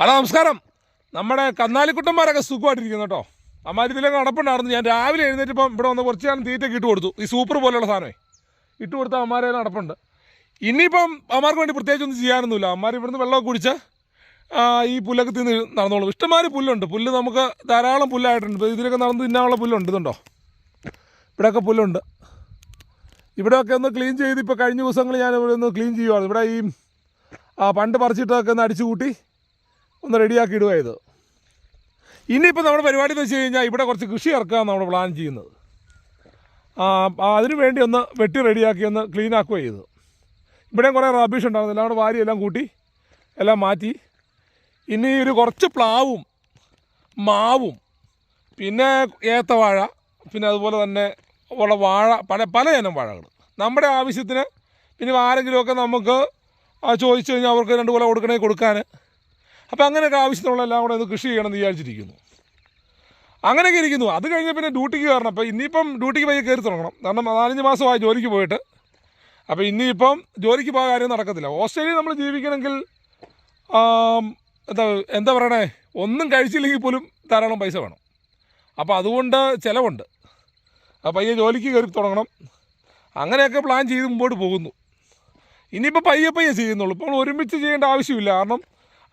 Hello നമസ്കാരം. നമ്മുടെ കന്നാലിക്കുട്ടന്മാരൊക്കെ സുഖമായിട്ടിരിക്കുന്നു കേട്ടോ. അമ്മാരി ഇതിലൊക്കെ നടപ്പുണ്ടായിരുന്നു. ഞാൻ രാവിലെ എഴുന്നേറ്റപ്പം ഇവിടെ വന്ന് കുറച്ച് ഞാൻ തീറ്റയ്ക്ക് ഇട്ട് കൊടുത്തു. ഈ സൂപ്പർ പോലെയുള്ള സാധനമേ. ഇട്ട് കൊടുത്ത അമ്മാരെ നടപ്പുണ്ട്. ഇനിയിപ്പം അമ്മാർക്ക് വേണ്ടി പ്രത്യേകിച്ച് ഒന്നും ചെയ്യാനൊന്നുമില്ല. അമ്മാർ ഇവിടുന്ന് വെള്ളമൊക്കെ കുടിച്ച് ഈ പുല്ലൊക്കെ തിന്ന് നടന്നോളൂ. ഇഷ്ടംമാതിരി പുല്ലുണ്ട്. പുല്ല് നമുക്ക് ധാരാളം പുല്ലായിട്ടുണ്ട്. ഇതിലൊക്കെ നടന്ന് തിന്നാനുള്ള പുല്ലുണ്ട്. ഇതുണ്ടോ? ഇവിടെയൊക്കെ പുല്ലുണ്ട്. ഇവിടെയൊക്കെ ഒന്ന് ക്ലീൻ ചെയ്ത് ഇപ്പോൾ കഴിഞ്ഞ ദിവസങ്ങൾ ഞാൻ ഇവിടെ ഒന്ന് ക്ലീൻ ചെയ്യുവാണ്. ഇവിടെ ഈ പണ്ട് പറിച്ചിട്ടൊക്കെ ഒന്ന് അടിച്ചു കൂട്ടി ഒന്ന് റെഡിയാക്കി ഇടുക ഇത്. ഇനിയിപ്പോൾ നമ്മുടെ പരിപാടി എന്ന് വെച്ച് കഴിഞ്ഞാൽ ഇവിടെ കുറച്ച് കൃഷി ഇറക്കുകയാണ് നമ്മൾ പ്ലാൻ ചെയ്യുന്നത്. അതിനു വേണ്ടി ഒന്ന് വെട്ടി റെഡിയാക്കി ഒന്ന് ക്ലീൻ ആക്കുക ചെയ്ത്. ഇവിടെയും കുറേ റബീഷ് ഉണ്ടായിരുന്നു. എല്ലാം കൂടെ വാരിയെല്ലാം കൂട്ടി എല്ലാം മാറ്റി. ഇനി ഒരു കുറച്ച് പ്ലാവും മാവും പിന്നെ ഏത്തവാഴ പിന്നെ അതുപോലെ തന്നെ ഉള്ള വാഴ പല പല ഇനം വാഴകൾ നമ്മുടെ ആവശ്യത്തിന് പിന്നെ ആരെങ്കിലുമൊക്കെ നമുക്ക് ചോദിച്ചു കഴിഞ്ഞാൽ അവർക്ക് രണ്ട് കൊല കൊടുക്കണേ കൊടുക്കാൻ അപ്പോൾ അങ്ങനെയൊക്കെ ആവശ്യത്തിനുള്ള എല്ലാം കൂടെ ഒന്ന് കൃഷി ചെയ്യണമെന്ന് വിചാരിച്ചിരിക്കുന്നു. അങ്ങനെയൊക്കെ ഇരിക്കുന്നു. അത് കഴിഞ്ഞ് പിന്നെ ഡ്യൂട്ടിക്ക് കയറണം. അപ്പോൾ ഇനിയിപ്പം ഡ്യൂട്ടിക്ക് പയ്യെ കയറി തുടങ്ങണം. കാരണം നാലഞ്ച് മാസമായി ജോലിക്ക് പോയിട്ട്. അപ്പോൾ ഇനിയിപ്പം ജോലിക്ക് പോകാൻ കാര്യം നടക്കത്തില്ല. ഓസ്ട്രേലിയ നമ്മൾ ജീവിക്കണമെങ്കിൽ എന്താ എന്താ പറയണേ? ഒന്നും കഴിച്ചില്ലെങ്കിൽ പോലും ധാരാളം പൈസ വേണം. അപ്പോൾ അതുകൊണ്ട് ചിലവുണ്ട്. അപ്പോൾ പയ്യെ ജോലിക്ക് കയറി തുടങ്ങണം. അങ്ങനെയൊക്കെ പ്ലാൻ ചെയ്ത് മുമ്പോട്ട് പോകുന്നു. ഇനിയിപ്പോൾ പയ്യെ പയ്യെ ചെയ്യുന്നുള്ളൂ. ഇപ്പോൾ ഒരുമിച്ച് ചെയ്യേണ്ട ആവശ്യമില്ല. കാരണം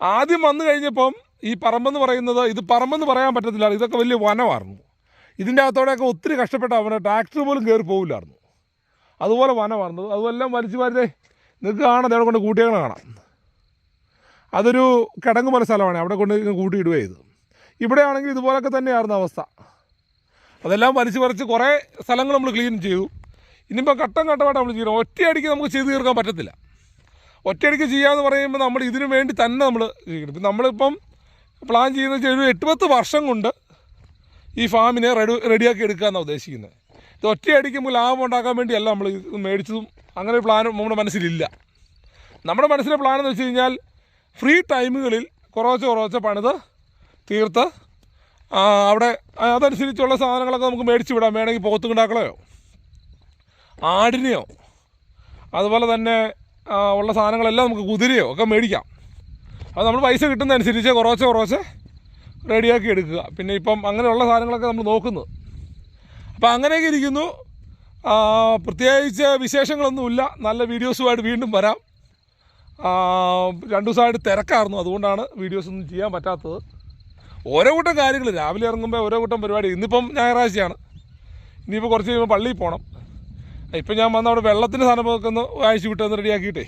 ആദ്യം വന്നു കഴിഞ്ഞപ്പം ഈ പറമ്പെന്ന് പറയുന്നത് ഇത് പറമ്പെന്ന് പറയാൻ പറ്റത്തില്ല ഇതൊക്കെ വലിയ വനമായിരുന്നു. ഇതിന്റെ അകത്തോടെയൊക്കെ ഒത്തിരി കഷ്ടപ്പെട്ട അവനെ ട്രാക്ടർ പോലും കയറി പോകില്ലായിരുന്നു അതുപോലെ വനമായിരുന്നു. അതുമെല്ലാം വലിച്ചു വാരുതേ നിങ്ങൾക്ക് കാണാം. അവിടെ കൊണ്ട് കൂട്ടികളെ കാണാം. അതൊരു കിടങ്ങ് പോലെ സ്ഥലമാണ്. അവിടെ കൊണ്ട് ചെയ്തു ചെയ്ത് ഇവിടെ ആണെങ്കിൽ ഇതുപോലൊക്കെ തന്നെയായിരുന്നു അവസ്ഥ. അതെല്ലാം വലിച്ചു പറിച്ച് കുറേ സ്ഥലങ്ങൾ നമ്മൾ ക്ലീൻ ചെയ്തു. ഇനിയിപ്പോൾ ഘട്ടം ഘട്ടമായിട്ട് നമ്മൾ ചെയ്യണം. ഒറ്റയടിക്ക് നമുക്ക് ചെയ്തു തീർക്കാൻ പറ്റത്തില്ല. ഒറ്റയടിക്ക് ചെയ്യാന്ന് പറയുമ്പോൾ നമ്മൾ ഇതിനു വേണ്ടി തന്നെ നമ്മൾ ചെയ്യണം. ഇപ്പം നമ്മളിപ്പം പ്ലാൻ ചെയ്യുന്നത് വെച്ചാൽ ഒരു എട്ട് പത്ത് വർഷം കൊണ്ട് ഈ ഫാമിനെ റെഡി റെഡിയാക്കി എടുക്കാമെന്നാണ് ഉദ്ദേശിക്കുന്നത് ഇത് ഒറ്റയടിക്കുമ്പോൾ ലാഭം ഉണ്ടാക്കാൻ വേണ്ടിയല്ല നമ്മൾ ഇത് മേടിച്ചതും അങ്ങനെ ഒരു പ്ലാൻ നമ്മുടെ മനസ്സിലില്ല. നമ്മുടെ മനസ്സിലെ പ്ലാൻ എന്ന് വെച്ച് കഴിഞ്ഞാൽ ഫ്രീ ടൈമുകളിൽ കുറച്ച് കുറച്ച് പണിത് തീർത്ത് അവിടെ അതനുസരിച്ചുള്ള സാധനങ്ങളൊക്കെ നമുക്ക് മേടിച്ച് വിടാം. വേണമെങ്കിൽ പോത്തുണ്ടാക്കളയോ? ആടിനെയോ? അതുപോലെ തന്നെ ഉള്ള സാധനങ്ങളെല്ലാം നമുക്ക് കുതിരയോ ഒക്കെ മേടിക്കാം. അത് നമ്മൾ പൈസ കിട്ടുന്നതനുസരിച്ച് കുറച്ച് കുറച്ച് റെഡിയാക്കി എടുക്കുക. പിന്നെ ഇപ്പം അങ്ങനെയുള്ള സാധനങ്ങളൊക്കെ നമ്മൾ നോക്കുന്നത് അപ്പോൾ അങ്ങനെയൊക്കെ ഇരിക്കുന്നു. പ്രത്യേകിച്ച് വിശേഷങ്ങളൊന്നുമില്ല നല്ല വീഡിയോസുമായിട്ട് വീണ്ടും വരാം. രണ്ടു ദിവസമായിട്ട് തിരക്കായിരുന്നു. അതുകൊണ്ടാണ് വീഡിയോസൊന്നും ചെയ്യാൻ പറ്റാത്തത്. ഓരോ കൂട്ടം കാര്യങ്ങൾ. രാവിലെ ഇറങ്ങുമ്പോൾ ഓരോ കൂട്ടം പരിപാടി. ഇന്നിപ്പം ഞായറാഴ്ചയാണ്. ഇനിയിപ്പോൾ കുറച്ച് കഴിയുമ്പോൾ പള്ളിയിൽ പോകണം ഇപ്പം ഞാൻ വന്ന അവിടെ വെള്ളത്തിന് സാധനമൊക്കെ ഒന്ന് അയച്ചു വിട്ടൊന്ന് റെഡിയാക്കിയിട്ടേ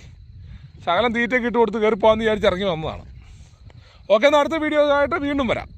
ശകലം തീറ്റയൊക്കെ ഇട്ട് കൊടുത്ത് കയറി പോകാമെന്ന് വിചാരിച്ച് ഇറങ്ങി വന്നതാണ്. ഓക്കെ എന്നാൽ അടുത്ത വീഡിയോ ആയിട്ട് വീണ്ടും വരാം.